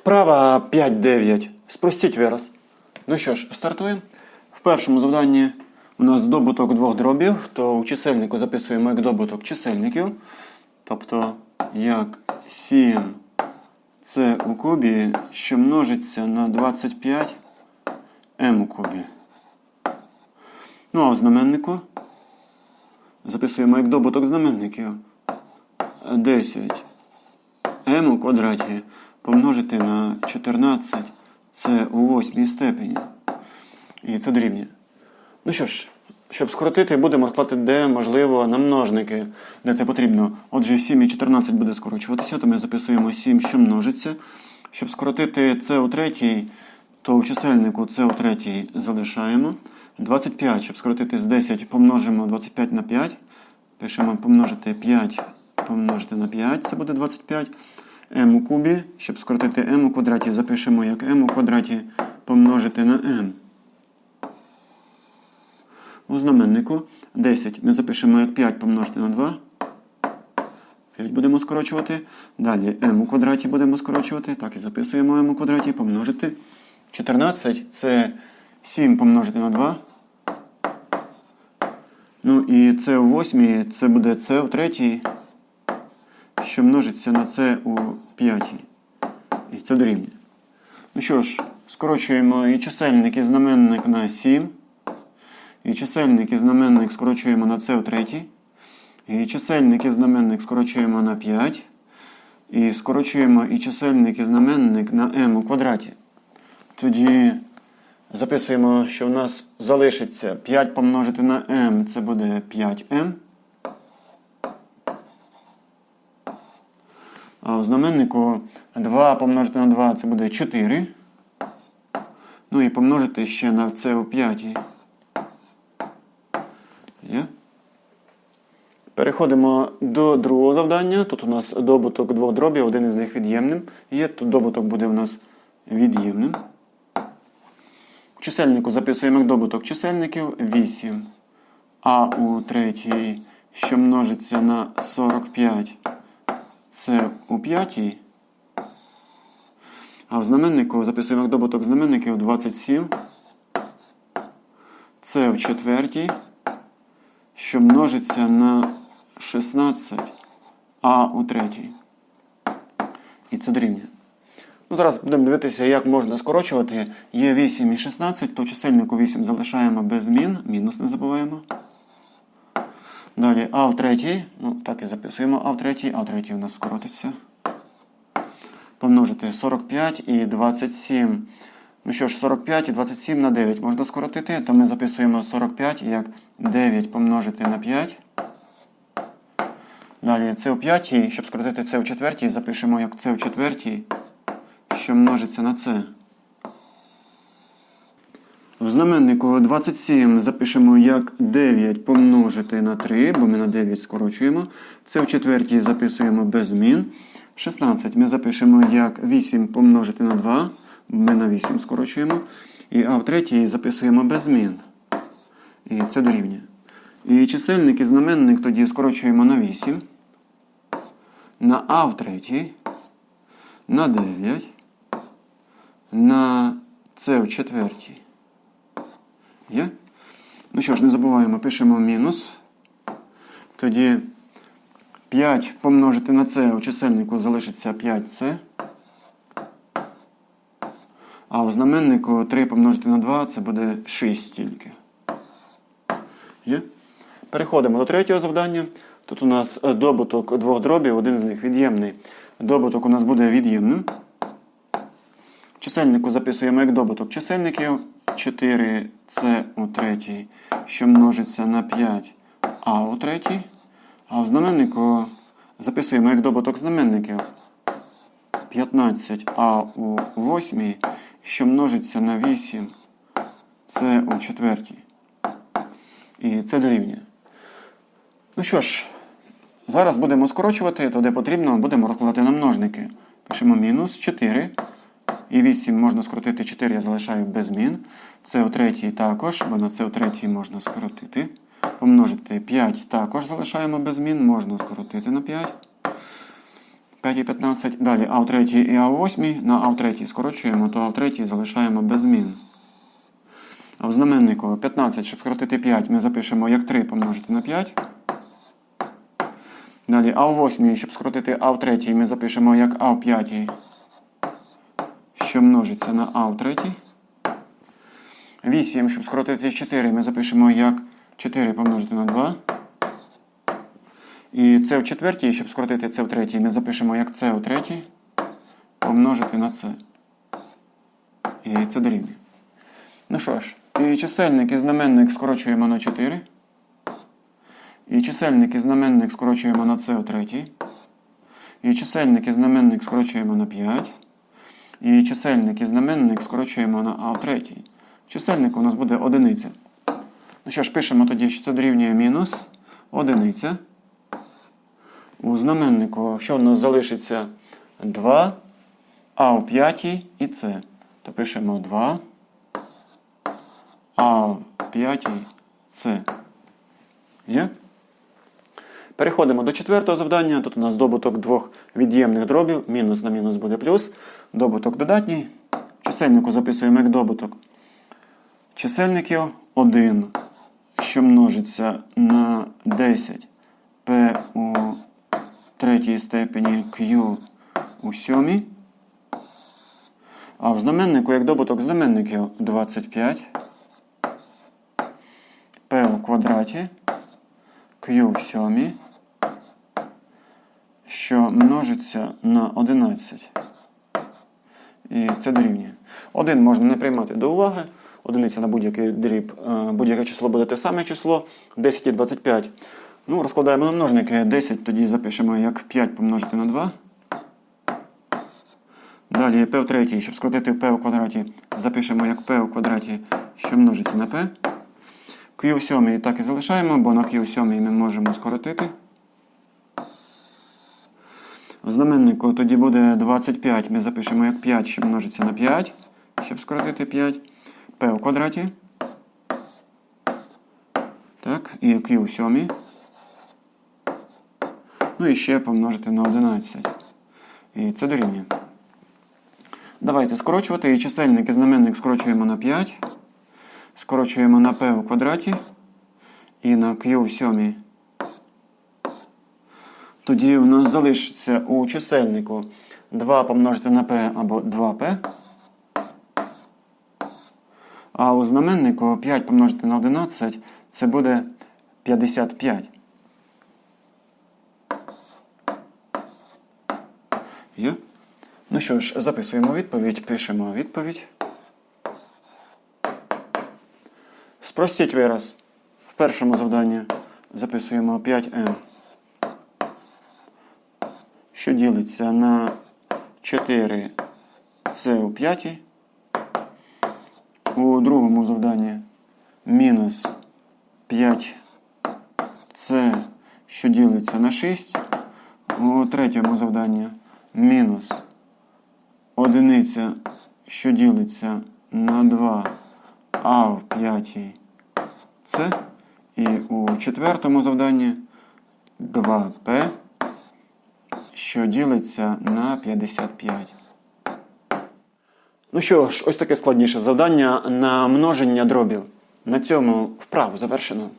Вправа 5-9. Спростіть вираз. Ну що ж, стартуємо. В першому завданні у нас добуток двох дробів, то у чисельнику записуємо як добуток чисельників. Тобто як 7 це у кубі, що множиться на 25 м у кубі. Ну а в знаменнику записуємо як добуток знаменників 10 m у квадраті помножити на 14 це у восьмій степені. І це дорівнює. Ну що ж, щоб скоротити, будемо розкладати, де можливо на множники, де це потрібно. Отже, 7 і 14 буде скорочуватися, то ми записуємо 7, що множиться. Щоб скоротити це у третій, то у чисельнику це у третій залишаємо. 25, щоб скоротити з 10, помножимо 25 на 5. Пишемо помножити 5 помножити на 5, це буде 25. M у кубі, щоб скоротити m у квадраті, запишемо як m у квадраті помножити на m. У знаменнику 10 ми запишемо як 5 помножити на 2. 5 будемо скорочувати. Далі m у квадраті будемо скорочувати. Так, і записуємо m у квадраті помножити. 14 це 7 помножити на 2. Ну і це у восьмій, це буде це у третій, що множиться на це у п'ятій. І це дорівнює. Ну що ж, скорочуємо і чисельник, і знаменник на 7. І чисельник і знаменник скорочуємо на це у третій. І чисельник і знаменник скорочуємо на 5. І скорочуємо і чисельник і знаменник на m у квадраті. Тоді записуємо, що в нас залишиться 5 помножити на m, це буде 5m. А в знаменнику 2 помножити на 2 це буде 4. Ну і помножити ще на це у 5. Є? Переходимо до другого завдання. Тут у нас добуток двох дробів, один із них від'ємним. Є, тут добуток буде у нас від'ємним. В чисельнику записуємо як добуток чисельників 8. А у третій, що множиться на 45, це у п'ятій. А в знаменнику записуємо як добуток знаменників 27. Це в четвертій, що множиться на 16, а у третій. І це дорівнює. Ну, Зараз будемо дивитися, як можна скорочувати. Є 8 і 16, то чисельнику 8 залишаємо без змін, мінус не забуваємо. Далі А в третій, ну так і записуємо, А в третій, А в третій у нас скоротиться. Помножити 45 і 27. Ну що ж, 45 і 27 на 9 можна скоротити, то ми записуємо 45 як 9 помножити на 5. Далі це у п'ятій, щоб скоротити це у четвертій, запишемо як це у четвертій, що множиться на це. Знаменнику 27 запишемо як 9 помножити на 3, бо ми на 9 скорочуємо. Це в четвертій записуємо без змін. 16 ми запишемо як 8 помножити на 2, ми на 8 скорочуємо. І А в третій записуємо без змін. І це дорівнює. І чисельник і знаменник тоді скорочуємо на 8. На А в третій, на 9, на С в четвертій. Є? Ну що ж, не забуваємо, пишемо мінус. Тоді 5 помножити на С у чисельнику залишиться 5С. А в знаменнику 3 помножити на 2 це буде 6 тільки. Є? Переходимо до третього завдання. Тут у нас е, добуток двох дробів, один з них від'ємний. Добуток у нас буде від'ємним. Чисельнику записуємо як добуток чисельників 4 це у третій, що множиться на 5 а у третій. А в знаменнику записуємо як добуток знаменників 15 а у восьмій, що множиться на 8 це у четвертій. І це дорівнює. Ну що ж, зараз будемо скорочувати, то де потрібно, будемо розкладати на множники. Пишемо мінус 4. І 8 можна скоротити 4, я залишаю без змін. Це у також, бо на це у можна скоротити. Помножити 5 також залишаємо без змін, можна скоротити на 5. 5 і 15. Далі А в третій і А в восьмій. На А в третій скорочуємо, то А в третій залишаємо без змін. А в знаменнику 15, щоб скоротити 5, ми запишемо як 3 помножити на 5. Далі А в восьмій, щоб скоротити А в третій, ми запишемо як А в п'ятій, що множиться на А в третій. 8, щоб скоротити 4, ми запишемо як 4 помножити на 2. І це в четвертій, щоб скоротити це в третій, ми запишемо як це у третій, помножити на це. І це дорівнює. Ну що ж, і чисельник і знаменник скорочуємо на 4. І чисельник і знаменник скорочуємо на це у третій. І чисельник і знаменник скорочуємо на 5. І чисельник і знаменник скорочуємо на А в третій. В у нас буде одиниця. Ну що ж, пишемо тоді, що це дорівнює мінус одиниця. У знаменнику, що у нас залишиться 2, а у п'ятій і С. То пишемо 2, а в п'ятій С. Є? Переходимо до четвертого завдання. Тут у нас добуток двох від'ємних дробів. Мінус на мінус буде плюс. Добуток додатній. Чисельнику записуємо як добуток. Чисельників 1, що множиться на 10 P у третій степені Q у сьомій. А в знаменнику, як добуток знаменників 25 P у квадраті Q в сьомій, що множиться на 11. І це дорівнює. Один можна не приймати до уваги. Одиниця на будь-який дріб, е, будь-яке число буде те саме число. 10 і 25. Ну, розкладаємо на множники. 10 тоді запишемо як 5 помножити на 2. Далі p в третій, щоб скоротити p в квадраті, запишемо як p в квадраті, що множиться на p. Q в сьомій так і залишаємо, бо на Q в сьомій ми можемо скоротити. Знаменнику тоді буде 25. Ми запишемо як 5, що множиться на 5, щоб скоротити 5. P в квадраті. Так, і Q в сьомій. Ну і ще помножити на 11. І це дорівнює. Давайте скорочувати. І чисельник і знаменник скорочуємо на 5. Скорочуємо на p в квадраті і на q в сьомій. Тоді в нас залишиться у чисельнику 2 помножити на p або 2p. А у знаменнику 5 помножити на 11 це буде 55. Є? Ну що ж, записуємо відповідь, пишемо відповідь. Спростіть вираз. В першому завданні записуємо 5m, що ділиться на 4 це у п'ятій. У другому завданні мінус 5 це що ділиться на 6. У третьому завданні мінус одиниця, що ділиться на 2 а в п'ятій С. І у четвертому завданні 2П, що ділиться на 55. Ну що ж, ось таке складніше завдання на множення дробів. На цьому вправу завершено.